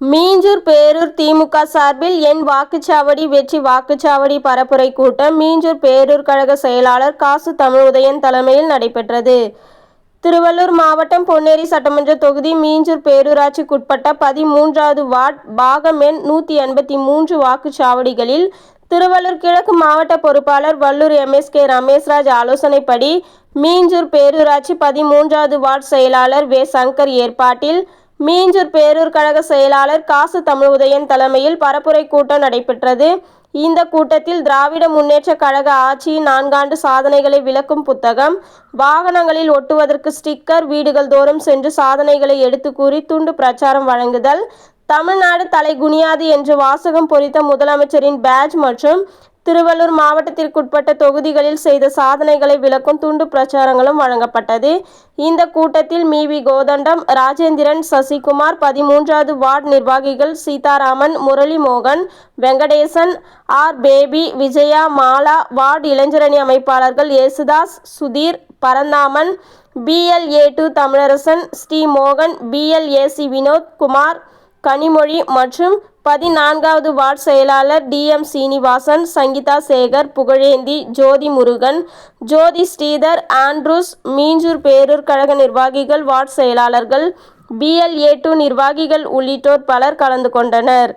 மீஞ்சூர் பேரூர் திமுக சார்பில் என் வாக்குச்சாவடி வெற்றி வாக்குச்சாவடி பரப்புரை கூட்டம் மீஞ்சூர் பேரூர் கழக செயலாளர் காசு தமிழுதயன் தலைமையில் நடைபெற்றது. திருவள்ளூர் மாவட்டம் பொன்னேரி சட்டமன்ற தொகுதி மீஞ்சூர் பேரூராட்சிக்குட்பட்ட பதிமூன்றாவது வார்ட் பாகமென் நூற்றி எண்பத்தி மூன்று வாக்குச்சாவடிகளில் திருவள்ளூர் கிழக்கு மாவட்ட பொறுப்பாளர் வள்ளூர் எம்எஸ்கே ரமேஷ்ராஜ் ஆலோசனைப்படி மீஞ்சூர் பேரூராட்சி பதிமூன்றாவது வார்டு செயலாளர் வே. சங்கர் ஏற்பாட்டில் மீஞ்சூர் பேரூர் கழக செயலாளர் காசு தமிழ் உதயன் தலைமையில் பரப்புரை கூட்டம் நடைபெற்றது. இந்த கூட்டத்தில் திராவிட முன்னேற்ற கழக ஆட்சியின் நான்காண்டு சாதனைகளை விளக்கும் புத்தகம் வாகனங்களில் ஒட்டுவதற்கு ஸ்டிக்கர் வீடுகள் தோறும் சென்று சாதனைகளை எடுத்து கூறி துண்டு பிரச்சாரம் வழங்குதல் தமிழ்நாடு தலைகுனியாது என்று வாசகம் பொறித்த முதலமைச்சரின் பேட்ஜ் மற்றும் திருவள்ளூர் மாவட்டத்திற்குட்பட்ட தொகுதிகளில் செய்த சாதனைகளை விளக்கும் துண்டு பிரச்சாரங்களும் வழங்கப்பட்டது. இந்த கூட்டத்தில் மீவி கோதண்டம் ராஜேந்திரன் சசிகுமார் பதிமூன்றாவது வார்டு நிர்வாகிகள் சீதாராமன் முரளி மோகன் வெங்கடேசன் ஆர். பேபி விஜயா மாலா வார்டு இளைஞரணி அமைப்பாளர்கள் யேசுதாஸ் சுதீர் பரந்தாமன் பிஎல்ஏ டு தமிழரசன் ஸ்ரீ மோகன் பிஎல்ஏசி வினோத் குமார் கனிமொழி மற்றும் பதினான்காவது வார்டு செயலாளர் டிஎம் சீனிவாசன் சங்கீதா சேகர் புகழேந்தி ஜோதி முருகன் ஜோதி ஸ்ரீதர் ஆண்ட்ரூஸ் மீஞ்சூர் பேரூர் கழக நிர்வாகிகள் வார்டு செயலாளர்கள் பிஎல்ஏ டூ நிர்வாகிகள் உள்ளிட்டோர் பலர் கலந்து கொண்டனர்.